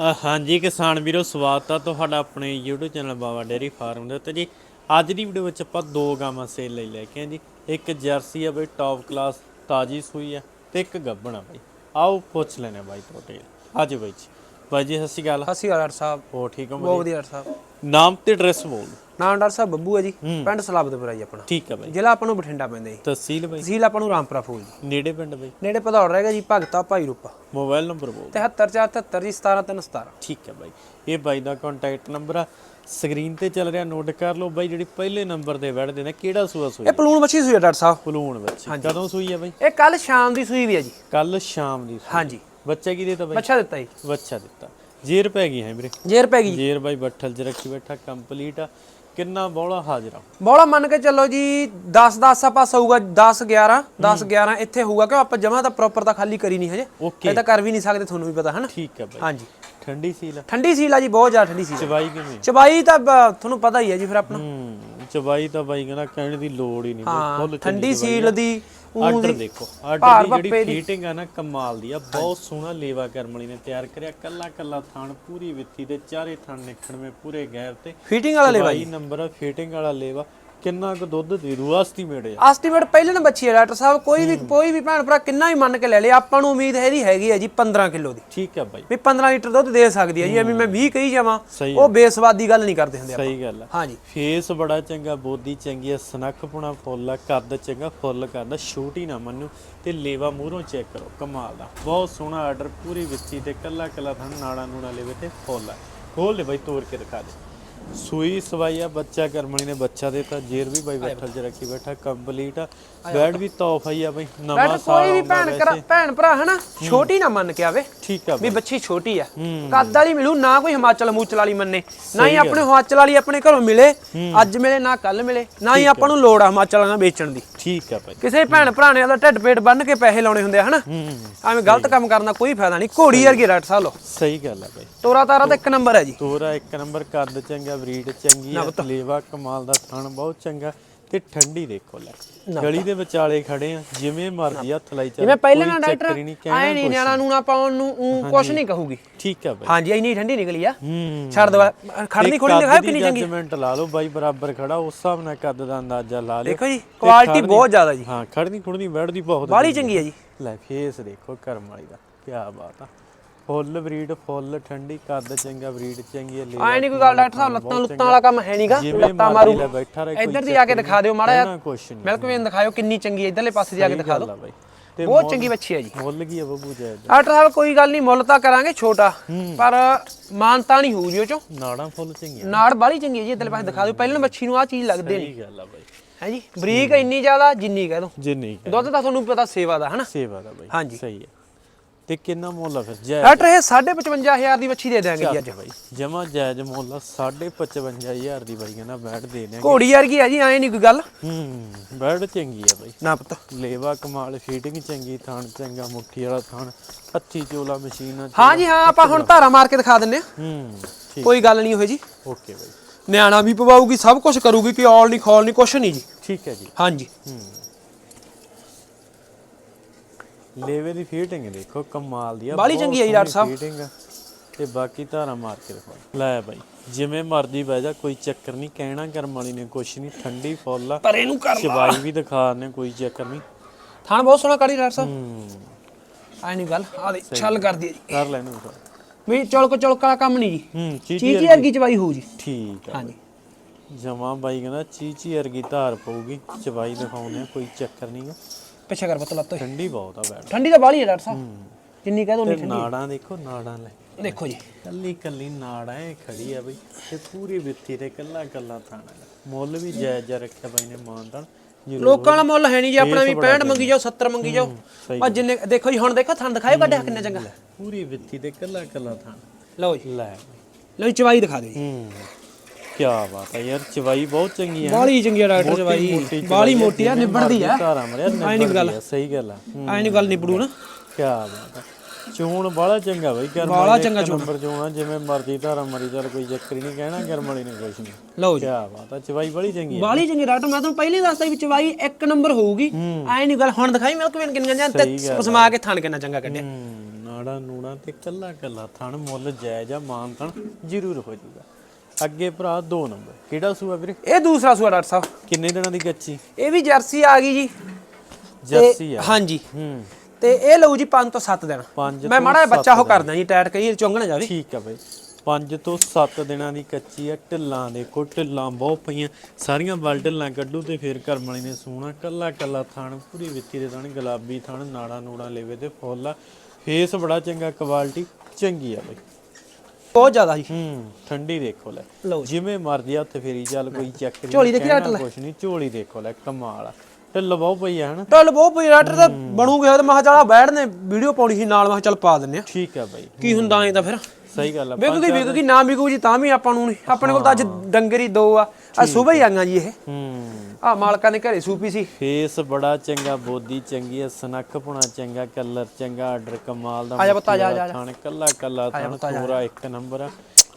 ਹਾਂਜੀ, ਕਿਸਾਨ ਵੀਰੋ, ਸਵਾਗਤ ਆ ਤੁਹਾਡਾ ਆਪਣੇ YouTube channel Baba dairy farm ਦੇ ਉੱਤੇ ਜੀ। ਅੱਜ ਦੀ ਵੀਡੀਓ ਵਿੱਚ ਆਪਾਂ ਦੋ ਗਾਵਾਂ ਸੇਲ ਲਈ ਲੈ ਕੇ ਆਏ ਜੀ। ਇੱਕ ਜਰਸੀ ਆ ਬਈ ਟੌਪ ਕਲਾਸ ਤਾਜੀ ਸੂਈ ਆ ਤੇ ਇੱਕ ਗੱਬਣ ਆ ਬਈ। ਆਓ ਪੁੱਛ ਲੈਣੇ ਬਾਈ ਤੁਹਾਡੇ। ਆਜੋ ਬਾਈ ਜੀ। ਬਾਈ ਜੀ ਸਤਿ ਸ਼੍ਰੀ ਅਕਾਲ। ਸਤਿ ਸ਼੍ਰੀ ਅਕਾਲ ਡਾਕਟਰ ਸਾਹਿਬ। ਹੋ ਠੀਕ ਹੋ ਬਹੁਤ ਵਧੀਆ ਡਾਕਟਰ ਸਾਹਿਬ। ਨਾਮ ਤੇ ਐਡਰੈਸ ਬੋਲ। ਨਾਮ ਡਾਕਟਰ ਸਾਹਿਬ ਬੱਬੂ ਹੈ ਜੀ ਪਿੰਡ ਸਲਾਬਤਪੁਰਾ ਜੀ ਆਪਣਾ। ਠੀਕ ਆ ਬਾਈ ਜ਼ਿਲ੍ਹਾ ਆਪਾਂ ਨੂੰ ਬਠਿੰਡਾ ਪੈਂਦਾ ਜੀ। ਤਹਿਸੀਲ ਬਾਈ ਤਹਿਸੀਲ ਆਪਾਂ ਨੂੰ ਰਾਮਪੁਰਾ ਫੂਲ ਜੀ। ਨੇੜੇ ਪਿੰਡ ਬਾਈ ਨੇੜੇ ਭਦੌੜ ਰਹੇਗਾ ਜੀ ਭਗਤਾ ਭਾਈ ਰੂਪਾ। ਮੋਬਾਈਲ ਨੰਬਰ ਬੋਲ 73473 ਜੀ 17317 ਠੀਕ ਹੈ ਬਾਈ ਇਹ ਬਾਈ ਦਾ ਕੰਟੈਕਟ ਨੰਬਰ ਆ। ਸਕਰੀਨ ਤੇ ਚੱਲ ਰਿਹਾ ਨੋਟ ਕਰ ਲਓ ਬਾਈ ਜਿਹੜੀ ਪਹਿਲੇ ਨੰਬਰ ਤੇ ਵੜਦੇ ਨੇ ਕਿਹੜਾ ਸੂਆ ਸੂਈ? ਇਹ ਪਲੂਣ ਬੱਚੀ ਸੂਈ ਹੈ ਡਾਕਟਰ ਸਾਹਿਬ। ਪਲੂਣ ਵਿੱਚ ਕਦੋਂ ਸੂਈ ਆ ਬਾਈ ਇਹ ਕੱਲ ਸ਼ਾਮ ਦੀ ਸੂਈ ਵੀ ਹੈ ਜੀ। ਕੱਲ ਸ਼ਾਮ ਦੀ। ਹਾਂਜੀ। ਬੱਚਾ ਕੀ ਦੇਤਾ ਬਾਈ? ਬੱਚਾ ਦਿੱਤਾ ਜੀ। ਬੱਚਾ ਦਿੱਤਾ। ਜੇਰ ਪੈ ਗਈ ਹੈ ਵੀਰੇ। ਜੇਰ ਪੈ ਗਈ ਜੇਰ ਬਾਈ ਬੱਠਲ ਚ ਰੱਖੀ ਬੈਠਾ ਕੰਪਲੀਟ ਆ। ਕਿੰਨਾ ਬੋਲਾ ਹਾਜ਼ਰਾ ਬੋਲਾ ਮੰਨ ਕੇ ਚੱਲੋ ਜੀ 10 10 ਆਪਾਂ ਸਊਗਾ 10 11 10 11 ਇੱਥੇ ਹੋਊਗਾ ਕਿ ਆਪਾਂ ਜਮਾ ਤਾਂ ਪ੍ਰੋਪਰ ਤਾਂ ਖਾਲੀ ਕਰੀ ਨਹੀਂ ਹਜੇ। ਓਕੇ। ਇਹ ਤਾਂ ਕਰ ਵੀ ਨਹੀਂ ਸਕਦੇ ਤੁਹਾਨੂੰ ਵੀ ਪਤਾ ਹੈ ਨਾ ਠੀਕ ਹੈ ਬਾਈ। ਹਾਂਜੀ। ਠੰਡੀ ਸੀਲ ਆ। ਠੰਡੀ ਸੀਲ ਆ ਜੀ ਬਹੁਤ ਜ਼ਿਆਦਾ ਠੰਡੀ ਸੀਲ ਚਵਾਈ ਕਿਵੇਂ? ਚਬਾਈ ਤਾਂ ਤੁਹਾਨੂੰ ਪਤਾ ਹੀ ਹੈ ਜੀ ਫਿਰ ਆਪਣਾ। ਹੂੰ ਚਵਾਈ ਤਾਂ ਬਾਈ ਕਹਿੰਦਾ ਕਹਿਣ ਦੀ ਲੋੜ ਹੀ ਨਹੀਂ ਹਾਂ ਠੰਡੀ ਸੀਲ ਦੀ ਆਰਡਰ ਦੇਖੋ ਆਰਡਰ ਦੀ ਜਿਹੜੀ ਫੀਟਿੰਗ ਆ ਨਾ ਕਮਾਲ ਦੀ ਆ ਬਹੁਤ ਸੋਹਣਾ ਲੇਵਾ ਕਰਮਲੀ ਨੇ ਤਿਆਰ ਕਰਿਆ ਕੱਲਾ ਕੱਲਾ ਥਾਣ ਪੂਰੀ ਵਿੱਥੀ ਦੇ ਚਾਰੇ ਥਾਣ ਨਿਖੜਵੇਂ ਪੂਰੇ ਗੈਪ ਤੇ। ਫੀਟਿੰਗ ਵਾਲਾ ਲੇਵਾ ਬਾਈ ਨੰਬਰ ਆ ਫੀਟਿੰਗ ਵਾਲਾ ਲੇਵਾ। ਕਿੰਨਾ ਕੁ ਦੁੱਧ ਦੇ ਰੂ ਐਸਟੀਮੇਟ ਆ। ਐਸਟੀਮੇਟ ਪਹਿਲੇ ਨਾ ਬੱਚੀ ਹੈ ਡਾਕਟਰ ਸਾਹਿਬ ਕੋਈ ਵੀ ਕੋਈ ਵੀ ਭੈਣ ਭਰਾ ਕਿੰਨਾ ਹੀ ਮੰਨ ਕੇ ਲੈ ਲੇ ਆਪਾਂ ਨੂੰ ਉਮੀਦ ਇਹਦੀ ਹੈਗੀ ਹੈ ਜੀ 15 ਕਿਲੋ ਦੀ। ਠੀਕ ਆ ਬਾਈ। ਵੀ 15 ਲੀਟਰ ਦੁੱਧ ਦੇ ਸਕਦੀ ਹੈ ਜੀ ਐਵੇਂ ਮੈਂ 20 ਕਹੀ ਜਾਵਾਂ ਉਹ ਬੇਸਵਾਦੀ ਗੱਲ ਨਹੀਂ ਕਰਦੇ ਹੁੰਦੇ ਆਪਾਂ। ਸਹੀ ਗੱਲ ਆ। ਹਾਂਜੀ। ਫੇਸ ਬੜਾ ਚੰਗਾ ਬੋਦੀ ਚੰਗੀ ਆ ਸਨੱਖ ਪੁਣਾ ਫੁੱਲ ਆ ਕੱਦ ਚੰਗਾ ਫੁੱਲ ਕਰਦਾ ਛੋਟੀ ਨਾ ਮੰਨੂ ਤੇ ਲੇਵਾ ਮੂਹਰੋਂ ਚੈੱਕ ਕਰੋ ਕਮਾਲ ਦਾ। ਬਹੁਤ ਸੋਹਣਾ ਆਰਡਰ ਪੂਰੀ ਵਿੱਚੀ ਤੇ ਕੱਲਾ ਕੱਲਾ ਥਣ ਨਾੜਾ ਨੂੜਾ ਲੇਵੇ ਤੇ ਫੁੱਲ ਆ। ਖੋਲ ਲੈ ਬਾਈ ਤੋੜ ਕੇ ਦਿਖਾ ਦੇ। ਸੂਈ ਸਵਾਈ ਆ ਬੱਚਾ ਕਰਮਣੀ ਨੇ ਬੱਚਾ ਦੇਤਾ ਜੇਰ ਵੀ ਬਾਈ ਬੈਠਲ ਚ ਰੱਖੀ ਬੈਠਾ ਕੰਪਲੀਟ ਬੈਡ ਵੀ ਤੋਹਫਾ ਹੀ ਆ ਬਾਈ ਨਵਾਂ ਸਾਲ ਕੋਈ ਵੀ ਭੈਣ ਭੈਣ ਭਰਾ ਹਨਾ ਛੋਟੀ ਨਾ ਮੰਨ ਕੇ ਆਵੇ। ਠੀਕ ਆ ਵੀ ਬੱਚੀ ਛੋਟੀ ਆ। ਕੱਦ ਵਾਲੀ ਮਿਲੂ ਨਾ ਕੋਈ ਹਿਮਾਚਲ ਮੂਚਲ ਵਾਲੀ ਮੰਨੇ। ਨਾ ਹੀ ਆਪਣੇ ਹਿਮਾਚਲ ਵਾਲੀ ਆਪਣੇ ਘਰੋਂ ਮਿਲੇ ਅੱਜ ਮਿਲੇ ਨਾ ਕੱਲ ਮਿਲੇ। ਨਾ ਹੀ ਆਪਾਂ ਨੂੰ ਲੋੜ ਆ ਹਿਮਾਚਲ ਵਾਲਾ ਵੇਚਣ ਦੀ। ਠੀਕ ਆ ਬਾਈ ਕਿਸੇ ਭੈਣ ਭਰਾ ਨੇ ਉਹਦਾ ਢਿੱਡ ਪੇਟ ਬੰਨ ਕੇ ਪੈਸੇ ਲਾਉਣੇ ਹੁੰਦੇ ਆ ਹਨਾ? ਹੂੰ ਐਵੇਂ ਗਲਤ ਕੰਮ ਕਰਨ ਦਾ ਕੋਈ ਫਾਇਦਾ ਨਹੀਂ। ਘੋੜੀ ਵਰਗੀ ਰੱਟ ਸਾਹ ਲੋ ਸਹੀ ਗੱਲ ਆ ਬਾਈ ਤੋਰਾ ਤਾਰਾ ਤਾਂ ਇੱਕ ਨੰਬਰ ਹੈ ਜੀ। ਤੋਰਾ ਇੱਕ ਨੰਬਰ ਕੱਦ ਚੰਗਾ ਬਰੀਡ ਚੰਗੀ ਆ ਲੇਵਾ ਕਮਾਲ ਦਾ ਥਣ ਬਹੁਤ ਚੰਗਾ। ਤੇ ਠੰਡੀ ਦੇਖੋ ਲੈ ਗਲੀ ਦੇ ਵਿਚਾਲੇ ਖੜੇ ਆ ਜਿਵੇਂ ਮਰਜ਼ੀ ਹੱਥ ਲਾਈ ਚੱਲ ਜਿਵੇਂ ਪਹਿਲੇ ਨਾ ਡਾਕਟਰ ਆਏ ਨਹੀਂ ਨਿਆਣਾ ਨੂਣਾ ਪਾਉਣ ਨੂੰ ਊਂ ਕੁਛ ਨਹੀਂ ਕਹੂਗੀ। ਠੀਕ ਆ ਬਾਈ। ਹਾਂਜੀ ਇੰਨੀ ਠੰਡੀ ਨਿਕਲੀ ਆ। ਛੱਡ ਦਵਾ ਖੜਨੀ ਖੋੜੀ ਦਿਖਾਓ ਕਿੰਨੀ ਚੰਗੀ। ਜਜਮੈਂਟ ਲਾ ਲਓ ਬਾਈ ਬਰਾਬਰ ਖੜਾ ਉਸ ਹਿਸਾਬ ਨਾਲ ਕੱਦ ਦਾ ਅੰਦਾਜ਼ਾ ਲਾ ਲਿਓ। ਦੇਖੋ ਜੀ ਕੁਆਲਿਟੀ ਬਹੁਤ ਜ਼ਿਆਦਾ ਜੀ। ਹਾਂ ਖੜਨੀ ਖੁੜਨੀ ਬੈਠਦੀ ਬਹੁਤ ਬਾਲੀ ਚੰਗੀ ਹੈ ਜੀ। ਲੈ ਫੇਸ ਦੇਖੋ ਕਰਮ ਵਾਲੀ ਦਾ ਕੀ ਬਾਤ ਆ। ਫੁੱਲ ਬਰੀਡ ਫੁੱਲ ਠੰਡੀ ਕੱਦ ਚੰਗਾ ਬਰੀਡ ਚੰਗੀ ਲੇਵਾ ਆਏ ਨਹੀਂ ਕੋਈ ਗੱਲ ਡਾਕਟਰ ਸਾਹਿਬ ਲੱਤਾਂ ਲੁੱਤਾਂ ਵਾਲਾ ਕੰਮ ਹੈ ਨਹੀਂਗਾ ਲੱਤਾਂ ਮਾਰੂ। ਲੈ ਇੱਧਰ ਦੀ ਆ ਕੇ ਦਿਖਾ ਦਿਓ ਮਾੜਾ ਜਿਹਾ। ਮਿਲਕ ਵੇਨ ਦਿਖਾਓ ਕਿੰਨੀ ਚੰਗੀ ਹੈ ਇਧਰਲੇ ਪਾਸੇ ਦੀ ਆ ਕੇ ਦਿਖਾ ਦਿਓ। ਬਹੁਤ ਚੰਗੀ ਬੱਚੀ ਹੈ ਜੀ। ਮੁੱਲ ਕੀ ਆ ਬੱਬੂ ਜਾਇਦ? ਡਾਕਟਰ ਸਾਹਿਬ ਕੋਈ ਗੱਲ ਨਹੀਂ ਮੁੱਲ ਤਾਂ ਕਰਾਂਗੇ ਛੋਟਾ ਪਰ ਮਾਨਤਾ ਨਹੀਂ ਹੋਊ ਜੀ ਉਹ ਚੋਂ। ਨਾੜਾਂ ਫੁੱਲ ਚੰਗੀਆਂ। ਨਾੜ ਬਾਲੀ ਚੰਗੀ ਹੈ ਜੀ ਇਧਰਲੇ ਪਾਸੇ ਦਿਖਾ ਦਿਓ। ਪਹਿਲਾਂ ਬੱਚੀ ਨੂੰ ਆ ਚੀਜ਼ ਲੱਗਦੇ ਨਹੀਂ ਸਹੀ ਗੱਲ ਆ ਬਾਈ। ਹੈ ਜੀ ਬਰੀਕ ਇੰਨੀ ਜ਼ਿਆਦਾ ਜਿੰਨੀ ਕਹਿ ਦੋ। ਜੇ ਕਰ ਦੁੱਧ ਤਾਂ ਤੁਹਾਨੂੰ ਪਤਾ ਸੇਵਾ ਦਾ ਹਨਾ? ਸੇਵਾ ਦਾ ਬਾਈ। ਹਾਂਜੀ। ਸਹੀ ਆ ਤੇ ਕਿੰਨਾ ਮੁੱਲ ਆ ਫਿਰ? ਜਾਇਜ਼ ਡਾਕਟਰ ਇਹ 55000 ਦੀ ਬੱਚੀ ਦੇ ਦਿਆਂਗੇ ਜੀ ਅੱਜ। ਬਾਈ ਜਮਾ ਜਾਇਜ਼ ਮੁੱਲ ਆ 55000 ਦੀ ਬਾਈ ਕਹਿੰਦਾ ਬੈਠ ਦੇ ਨੇ ਘੋੜੀ ਵਰਗੀ ਹੈ ਜੀ ਐ ਨਹੀਂ ਕੋਈ ਗੱਲ। ਹੂੰ ਬੈਠ ਚੰਗੀ ਆ ਬਾਈ। ਨਾ ਪਤਾ। ਲੇਵਾ ਕਮਾਲ ਫੀਟਿੰਗ ਚੰਗੀ ਥਾਣ ਚੰਗਾ ਮੁੱਠੀ ਵਾਲਾ ਥਾਣ ਹੱਥੀ ਚੋਲਾ ਮਸ਼ੀਨ ਹਾਂ ਜੀ ਹਾਂ ਆਪਾਂ ਹੁਣ ਧਾਰਾ ਮਾਰ ਕੇ ਦਿਖਾ ਦਿੰਨੇ ਆ ਹੂੰ ਠੀਕ। ਕੋਈ ਗੱਲ ਨਹੀਂ ਹੋਏ ਜੀ। ਓਕੇ ਬਾਈ। ਨਿਆਣਾ ਵੀ ਪਵਾਉਗੀ ਸਭ ਕੁਝ ਕਰੂਗੀ ਕਿ ਔਲ ਨਹੀਂ ਖੌਲ ਨਹੀਂ ਕੁਛ ਨਹੀਂ ਜੀ। ਠੀਕ ਹੈ ਜੀ। ਹਾਂਜੀ। ਹੂੰ। ਲੇਵੇ ਦੀ ਫੀਟਿੰਗ ਦੇਖੋ ਕਮਾਲ ਦੀ ਆ ਬਹੁਤ ਚੰਗੀ ਆ ਜੀ ਡਾਕਟਰ fitting ਆ। ਤੇ ਬਾਕੀ ਧਾਰਾ ਮਾਰ ਕੇ ਦਿਖਾ ਲੈ ਬਾਈ ਜਿਵੇਂ ਮਰਜ਼ੀ ਬਹਿ ਜਾ ਕੋਈ ਚੱਕਰ ਨਹੀਂ ਕਹਿਣਾ ਕਰਮ ਵਾਲੀ ਨੇ ਕੁਛ ਨਹੀਂ ਠੰਡੀ ਫੁੱਲ ਆ। ਪਰ ਇਹਨੂੰ ਕਰ ਚਵਾਈ ਵੀ ਦਿਖਾ ਨੇ ਕੋਈ ਚੱਕਰ ਨਹੀਂ। ਥਾਣ ਬਹੁਤ ਸੋਹਣਾ ਕਾੜੀ ਡਾਕਟਰ ਸਾਹਿਬ। ਐ ਨਹੀਂ ਗੱਲ ਆ ਦੇ ਛਲ ਕਰਦੀ ਜੀ। ਕਰ ਲੈਨੂੰ ਫਿਰ ਵੀ ਚੌਲਕ ਚੌਲਕ ਵਾਲਾ ਕੰਮ ਨਹੀਂ ਜੀ। ਹੂੰ ਚੀਚੀ ਵਰਗੀ ਚਵਾਈ ਹੋਊ ਜੀ ਠੀਕ ਆ। ਹਾਂਜੀ। ਜਮਾ ਬਾਈ ਕਹਿੰਦਾ ਚੀਚੀ ਵਰਗੀ ਧਾਰ ਪਊਗੀ ਚਵਾਈ ਦਿਖਾਉਂਦੇ ਕੋਈ ਚੱਕਰ ਨਹੀਂਗਾ ਪਿੱਛੇ ਕਰ ਬਤ ਲੱਤ ਠੰਡੀ ਬਹੁਤ ਆ ਬੈਠ। ਠੰਡੀ ਤਾਂ ਬਾਲੀ ਹੈ ਡਾਕਟਰ ਸਾਹਿਬ। ਜਿੰਨੀ ਕਹਿ ਦੋ ਤੇ ਠੰਡੀ ਨਾੜਾਂ ਦੇਖੋ ਨਾੜਾਂ ਲੈ। ਦੇਖੋ ਜੀ। ਕੱਲੀ ਕੱਲੀ ਨਾੜ ਐ ਖੜੀ ਆ ਬਈ। ਤੇ ਪੂਰੀ ਵਿੱਥੀ ਤੇ ਕੱਲਾ ਕੱਲਾ ਥਾਣਾ ਗਾ। ਮੁੱਲ ਵੀ ਜਾਇਜ਼ ਜਿਹਾ ਰੱਖਿਆ ਬਾਈ ਨੇ ਮਾਨਦਾਨ। ਜ਼ਰੂਰ। ਲੋਕਾਂ ਦਾ ਮੁੱਲ ਹੈ ਨਹੀਂ ਜੀ ਆਪਣਾ ਵੀ 65 ਮੰਗੀ ਜਾਓ 70 ਮੰਗੀ ਜਾਓ। ਸਹੀ ਪਰ ਜਿੰਨੇ ਦੇਖੋ ਜੀ ਹੁਣ ਦੇਖੋ ਥਣ ਦਿਖਾਇਓ ਕੱਢਿਆ ਕਿੰਨਾ ਚੰਗਾ। ਪੂਰੀ ਵਿੱਥੀ ਤੇ ਕੱਲਾ ਕੱਲਾ ਥਾਣਾ। ਲਓ ਜੀ। ਲੈ। ਲਓ ਜੀ ਚਵਾਈ ਦਿਖਾ ਦਿਓ ਜੀ। ਹੂੰ। ਕੀ ਬਾਤ ਆ ਯਾਰ ਚਵਾਈ ਬਹੁਤ ਚੰਗੀ ਆ। ਬਾਲੀ ਚੰਗੀ ਆ ਡਾਕਟਰ ਚਵਾਈ। ਬਾਲੀ ਮੋਟੀ ਆ ਨਿਬੜਦੀ ਆ। ਧਾਰਾ ਮਰਿਆ ਨਿਬੜਦੀ ਆ ਸਹੀ ਗੱਲ ਆ। ਐ ਨਹੀਂ ਗੱਲ ਨਿਬੜੂ ਨਾ। ਕੀ ਬਾਤ ਆ। ਚੋਣ ਬਾਲਾ ਚੰਗਾ ਬਈ ਕਰਮ ਬਾਹਲਾ ਵਾਲੀ ਚੰਗਾ ਇੱਕ ਨੰਬਰ ਚੋਣ ਜਿਵੇਂ ਮਰਜ਼ੀ ਧਾਰਾ ਮਰੀ ਚੱਲ ਕੋਈ ਚੱਕਰ ਹੀ ਨਹੀਂ ਕਹਿਣਾ ਕਰਮ ਵਾਲੀ ਨੇ ਕੁਛ ਨਹੀਂ। ਲਓ ਜੀ। ਕੀ ਬਾਤ ਆ ਚਵਾਈ ਬੜੀ ਚੰਗੀ ਆ। ਬਾਲੀ ਚੰਗੀ ਡਾਕਟਰ ਮੈਂ ਤੁਹਾਨੂੰ ਪਹਿਲੇ ਹੀ ਦੱਸਦਾ ਵੀ ਚਵਾਈ ਇੱਕ ਨੰਬਰ ਹੋਊਗੀ। ਐ ਨਹੀਂ ਗੱਲ ਹੁਣ ਦਿਖਾਈ ਮਿਲਕ ਵੇਨ ਕਿੰਨੀਆਂ ਜਾਂ ਤੇ ਸਮਾ ਕੇ ਥਣ ਕਿੰਨਾ ਚੰਗਾ ਕੱਢਿਆ। ਹੂੰ ਨਾੜਾ ਨੂੜਾ ਤੇ ਕੱਲਾ ਕੱਲਾ ਥਣ ਮੁੱਲ ਜਾਇਜ਼ ਆ ਮਾਨ ਥਣ ਜ਼ਰੂਰ ਹੋ ਜਾਊਗਾ। ਅੱਗੇ ਭਰਾ 2 ਨੰਬਰ। ਕਿਹੜਾ ਸੂਆ ਵੀਰੇ? ਇਹ ਦੂਸਰਾ ਸੂਆ ਡਾਕਟਰ ਸਾਹਿਬ। ਕਿੰਨੇ ਦਿਨਾਂ ਦੀ ਕੱਚੀ? ਇਹ ਵੀ ਜਰਸੀ ਆ ਗਈ ਜੀ। ਜਰਸੀ ਆ। ਹਾਂਜੀ। ਹੂੰ। ਤੇ ਇਹ ਲਊ ਜੀ 5 ਤੋਂ 7 ਦਿਨ। ਮੈਂ ਮਾੜਾ ਜਿਹਾ ਬੱਚਾ ਉਹ ਕਰਦਾ ਜੀ ਟਾਇਟ ਕਈ ਚੁੰਗ ਨਾ ਜਾਵੇ ਠੀਕ ਆ ਬਈ। 5 ਤੋਂ 7 ਦਿਨਾਂ ਦੀ ਕੱਚੀ ਆ। ਢਿੱਲਾਂ ਦੇਖੋ ਢਿੱਲਾਂ ਬਹੁਤ ਪਈਆਂ। ਸਾਰੀਆਂ ਬਲ ਢਿੱਲਾਂ ਕੱਢੂ ਤੇ ਫਿਰ ਘਰ ਵਾਲੀ ਨੇ ਸੋਹਣਾ ਕੱਲਾ ਕੱਲਾ ਥਣ ਪੂਰੀ ਵਿੱਤੀ ਦੇ ਥਣ ਗੁਲਾਬੀ ਥਣ ਨਾੜਾ ਨੂੜਾ ਲੇਵੇ ਤੇ ਫੁੱਲ ਫੇਸ ਬੜਾ ਚੰਗਾ ਕੁਆਲਿਟੀ ਚੰਗੀ ਆ ਬਈ। ਬਹੁਤ ਜ਼ਿਆਦਾ ਜੀ ਹੂੰ ਠੰਡੀ ਦੇਖੋ ਲੈ। ਲਓ ਜੀ। ਜਿਵੇਂ ਮਰਜ਼ੀ ਆ ਉੱਥੇ ਫੇਰੀ ਚੱਲ ਕੋਈ ਚੱਕ ਨਹੀਂ ਝੋਲੀ ਦੇਖੀ ਕਹਿਣਾ ਲੈ। ਕੁਛ ਨਹੀਂ ਝੋਲੀ ਦੇਖੋ ਲੈ ਕਮਾਲ ਆ। ਢਿੱਲ ਬਹੁਤ ਪਈ ਆ ਹਨਾ? ਟੱਲ ਬਹੁਤ ਪਈ ਰਾਟਰ ਦਾ ਬਣੂਗੇ ਤੇ ਮੈਂ ਕਿਹਾ ਚੱਲ ਬੈਠਨੇ ਵੀਡੀਓ ਪਾਉਣੀ ਸੀ ਨਾਲ ਮੈਂ ਕਿਹਾ ਚੱਲ ਪਾ ਦਿੰਨੇ ਆ। ਠੀਕ ਆ ਬਈ। ਕੀ ਹੁੰਦਾ ਐ ਤਾਂ ਫਿਰ? ਸਹੀ ਗੱਲ ਆ ਵਿਕੂਗੀ ਵਿਕੂਗੀ ਨਾ ਵਿਕੂ ਜੀ ਤਾਂ ਵੀ ਆਪਾਂ ਨੂੰ ਨਹੀਂ। ਆਪਣੇ ਕੋਲ ਤਾਂ ਅੱਜ ਡੰਗਰ ਹੀ ਦੋ ਆ ਆ ਸਵੇਰ ਹੀ ਆਈਆਂ ਜੀ ਇਹ। ਹੂੰ। ਆ ਮਾਲਕਾਂ ਦੇ ਘਰੇ ਸੂਪੀ ਸੀ। ਫੇਸ ਬੜਾ ਚੰਗਾ ਬੋਦੀ ਚੰਗੀ ਹੈ ਸਨੱਖ ਪੁਣਾ ਚੰਗਾ ਕਲਰ ਚੰਗਾ ਆਰਡਰ ਕਮਾਲ ਦਾ ਆ ਜਾ ਪੁੱਤ, ਆ ਜਾ, ਜਾ, ਥਣ ਕੱਲਾ ਕੱਲਾ ਥਣ ਪੂਰਾ ਇੱਕ ਨੰਬਰ ਆ।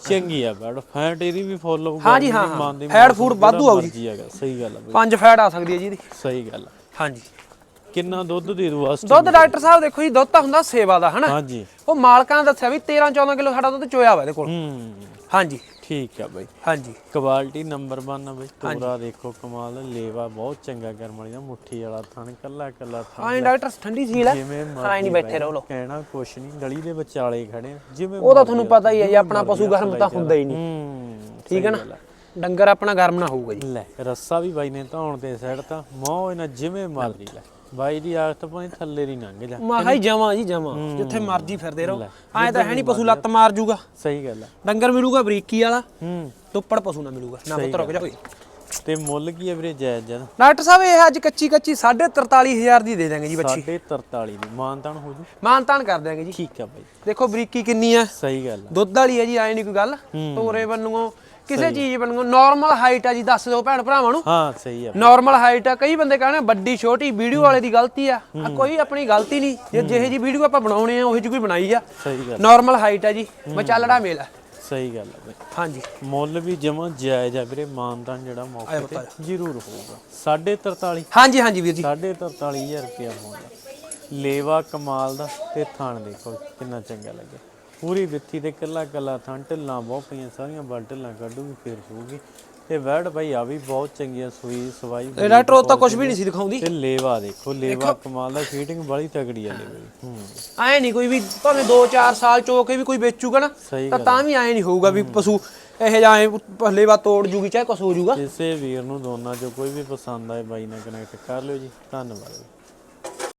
ਚੰਗੀ ਆ ਬੈਡ ਫੈਟ ਇਹਦੀ ਵੀ ਫੁੱਲ ਹੋਊਗਾ ਹਾਂ ਜੀ, ਹਾਂ, ਹਾਂ। ਫੈਟ ਫੂਡ ਵਾਧੂ ਜੀ। ਹੈਗਾ ਸਹੀ ਗੱਲ ਆ ਬਈ। ਪੰਜ ਫੈਟ ਆ ਸਕਦੀ ਹੈ ਜੀ ਇਹਦੀ। ਸਹੀ ਗੱਲ ਆ। ਹਾਂਜੀ। ਕਿੰਨਾ ਦੁੱਧ ਦੇ ਦੂ ਆਸਟ ਦੁੱਧ ਡਾਕਟਰ ਸਾਹਿਬ ਦੇਖੋ ਜੀ ਦੁੱਧ ਤਾਂ ਹੁੰਦਾ ਸੇਵਾ ਦਾ ਹਨਾ? ਹਾਂਜੀ। ਉਹ ਮਾਲਕਾਂ ਨੇ ਦੱਸਿਆ ਵੀ 13 14 ਕਿਲੋ ਸਾਡਾ ਦੁੱਧ ਚੋਇਆ ਵਾ ਇਹਦੇ ਕੋਲ। ਹੂੰ। ਹਾਂਜੀ। ਠੀਕ ਆ ਬਈ। ਹਾਂਜੀ। ਕੁਆਲਿਟੀ ਨੰਬਰ 1 ਆ ਬਈ। ਤੋਰਾ ਦੇਖੋ ਕਮਾਲ ਲੇਵਾ ਬਹੁਤ ਚੰਗਾ ਗਰਮ ਵਾਲੀ ਦਾ ਮੁੱਠੀ ਵਾਲਾ ਥਣ ਕੱਲਾ ਕੱਲਾ ਥਣ ਹਾਂ ਡਾਕਟਰ ਠੰਡੀ ਸੀਲ ਹੈ ਜਿਵੇਂ ਹਾਂ ਨਹੀਂ ਬੈਠੇ ਰਹੋ ਲੋ ਕਹਿਣਾ ਕੁਛ ਨਹੀਂ ਗਲੀ ਦੇ ਵਿਚਾਲੇ ਖੜੇ ਜਿਵੇਂ ਉਹ ਤਾਂ ਤੁਹਾਨੂੰ ਪਤਾ ਹੀ ਹੈ ਜੀ ਆਪਣਾ ਪਸ਼ੂ ਗਰਮ ਤਾਂ ਹੁੰਦਾ ਹੀ ਨਹੀਂ। ਠੀਕ ਹੈ ਨਾ? ਡੰਗਰ ਆਪਣਾ ਗਰਮ ਨਾ ਹੋਊਗਾ ਜੀ। ਲੈ ਰੱਸਾ ਵੀ ਬਾਈ ਨੇ ਧੌਣ ਤੇ ਸੈੱਟ ਤਾਂ ਮੋਹ ਇਹਨਾਂ ਜਿਵੇਂ ਮਰਦੀ ਲੈ। ਬਾਈ ਦੀ ਆਦਤ ਪਾਣੀ ਥੱਲੇ ਦੀ ਲੰਘ ਜਾ। ਮੈਂ ਕਿਹਾ ਜੀ ਜਮਾਂ ਜੀ ਜਮਾਂ ਜਿੱਥੇ ਮਰਜ਼ੀ ਫਿਰਦੇ ਰਹੋ। ਐਂ ਤਾਂ ਹੈ ਨਹੀਂ ਪਸ਼ੂ ਲੱਤ ਮਾਰ ਜੂਗਾ। ਸਹੀ ਗੱਲ ਆ। ਡੰਗਰ ਮਿਲੂਗਾ ਬਰੀਕੀ ਵਾਲਾ। ਹੂੰ। ਟੁੱਪੜ ਪਸ਼ੂ ਨਾ ਮਿਲੂਗਾ। ਨਾ ਪੁੱਤ ਰੁਕ ਜਾ ਓਏ ਤੇ ਮੁੱਲ ਕੀ ਹੈ ਵੀਰੇ ਜਾਇਜ਼ ਜਨ ਡਾਕਟਰ ਸਾਹਿਬ ਇਹ ਅੱਜ ਕੱਚੀ ਕੱਚੀ 43000 ਦੀ ਦੇ ਦਾਂਗੇ ਜੀ ਬੱਚੀ। 43 ਦੀ। ਮਾਨਤਾਨ ਹੋ ਜੂ? ਮਾਨਤਾਨ ਕਰ ਦਿਆਂਗੇ ਜੀ। ਠੀਕ ਆ ਬਾਈ। ਦੇਖੋ ਬਰੀਕੀ ਕਿੰਨੀ ਆ। ਸਹੀ ਗੱਲ ਆ। ਦੁੱਧ ਵਾਲੀ ਹੈ ਜੀ ਐ ਨਹੀਂ ਕੋਈ ਗੱਲ। ਤੋਰੇ ਬੰਨੂਓ ਕਿਸੇ ਚੀਜ਼ ਬੰਨੂਓ ਨਾਰਮਲ ਹਾਈਟ ਆ ਜੀ ਦੱਸ ਦਿਓ ਭੈਣ ਭਰਾਵਾਂ ਨੂੰ। ਹਾਂ ਸਹੀ ਆ ਨਾਰਮਲ ਹਾਈਟ ਆ ਕਈ ਬੰਦੇ ਕਹਿੰਦੇ ਵੱਡੀ ਛੋਟੀ ਵੀਡੀਓ ਵਾਲੇ ਦੀ ਗਲਤੀ ਆ। ਆ ਕੋਈ ਆਪਣੀ ਗਲਤੀ ਨਹੀਂ। ਜੇ ਜਿਹੇ ਜੀ ਵੀਡੀਓ ਆਪਾਂ ਬਣਾਉਣੇ ਆ ਉਹੀ ਜਿਹੀ ਕੋਈ ਬਣਾਈ ਆ। ਸਹੀ ਗੱਲ ਨਾਰਮਲ ਹਾਈਟ ਆ ਜੀ ਵਿਚਾਲੜਾ ਮੇਲ। ਆ ਸਹੀ ਗੱਲ ਆ ਬਾਈ। ਹਾਂਜੀ। ਮੁੱਲ ਵੀ ਜਮਾ ਜਾਇਜ਼ ਆ ਵੀਰੇ ਮਾਨਤਾਨ ਜਿਹੜਾ ਮੌਕੇ ਤੇ ਜ਼ਰੂਰ ਹੋਊਗਾ। 43.5 ਹਾਂਜੀ ਹਾਂਜੀ ਵੀਰ ਜੀ। 43000 ਰੁਪਇਆ ਮੁੱਲ ਲੇਵਾ ਕਮਾਲ ਦਾ ਤੇ ਥਣ ਦੇਖੋ ਕਿੰਨਾ ਚੰਗਾ ਲੱਗਿਆ। ਪੂਰੀ ਵਿੱਥੀ ਤੇ ਕੱਲਾ ਕੱਲਾ ਥਣ ਢਿੱਲਾਂ ਬਹੁਤ ਪਈਆਂ ਸਾਰੀਆਂ ਬਲ ਢਿੱਲਾਂ ਕੱਢੂਗੀ ਫੇਰ ਸੂਗੀ ਤੇ ਵੈੜ ਭਾਈ ਆ ਵੀ ਬਹੁਤ ਚੰਗੀ ਆ ਸੂਈ ਸਵਾਈ ਇਹ ਡਾਕਟਰ ਉਹ ਤਾਂ ਕੁਝ ਵੀ ਨਹੀਂ ਸੀ ਦਿਖਾਉਂਦੀ। ਤੇ ਲੇਵਾ ਦੇਖੋ ਲੇਵਾ ਕਮਾਲ ਦਾ ਫੀਟਿੰਗ ਬੜੀ ਤਗੜੀ ਆ ਲੇਵੇ। ਹੂੰ। ਐ ਨਹੀਂ ਕੋਈ ਵੀ ਭਾਵੇਂ 2-4 ਸਾਲ ਚੋ ਕੇ ਵੀ ਕੋਈ ਵੇਚੂਗਾ ਨਾ ਤਾਂ ਤਾਂ ਵੀ ਐ ਨਹੀਂ ਹੋਊਗਾ ਵੀ ਪਸ਼ੂ ਇਹ ਜਾਂ ਐ ਪਹਲੇਵਾ ਤੋੜ ਜੂਗੀ ਚਾਹੇ ਕੁਛ ਹੋ ਜੂਗਾ। ਕਿਸੇ ਵੀਰ ਨੂੰ ਦੋਨਾਂ ਚੋਂ ਕੋਈ ਵੀ ਪਸੰਦ ਆਏ ਬਾਈ ਨਾਲ ਕਨੈਕਟ ਕਰ ਲਿਓ ਜੀ। ਧੰਨਵਾਦ।